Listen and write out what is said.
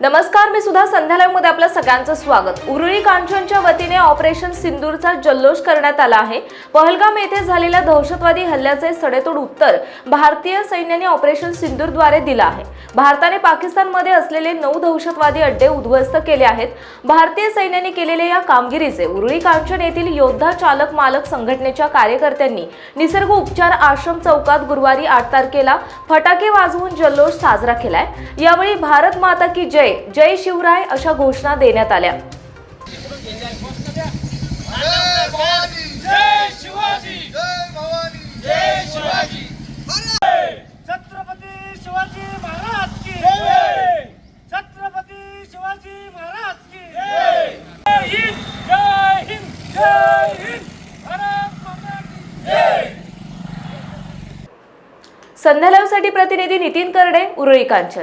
नमस्कार मी सुद्धा संध्या मध्ये आपलं सगळ्यांचं स्वागत. उरुळी कांचनच्या वतीने ऑपरेशन सिंदूरचा जल्लोष करण्यात आला आहे. पहलगाम येथे झालेल्या दहशतवादी हल्ल्याचे सडेतोड उत्तर भारतीय सैन्याने ऑपरेशन सिंदूरद्वारे दिलं आहे. भारताने पाकिस्तानमध्ये असलेले नऊ दहशतवादी अड्डे उद्ध्वस्त केले आहेत. भारतीय सैन्याने केलेल्या या कामगिरीचे उरुळी कांचन येथील योद्धा चालक मालक संघटनेच्या कार्यकर्त्यांनी निसर्ग उपचार आश्रम चौकात गुरुवारी आठ तारखेला फटाके वाजवून जल्लोष साजरा केलाय. यावेळी भारत माता की जय जय शिवराय अशा घोषणा देण्यात आल्या. जय भवानी जय शिवाजी जय भवानी जय शिवाजी छत्रपती शिवाजी महाराज की जय! छत्रपती शिवाजी महाराज की जय! हिंद जय हिंद जय हिंद! भारत माता की जय! संध्या लाईव्हसाठी प्रतिनिधी नितीन करडे उरुळी कांचन.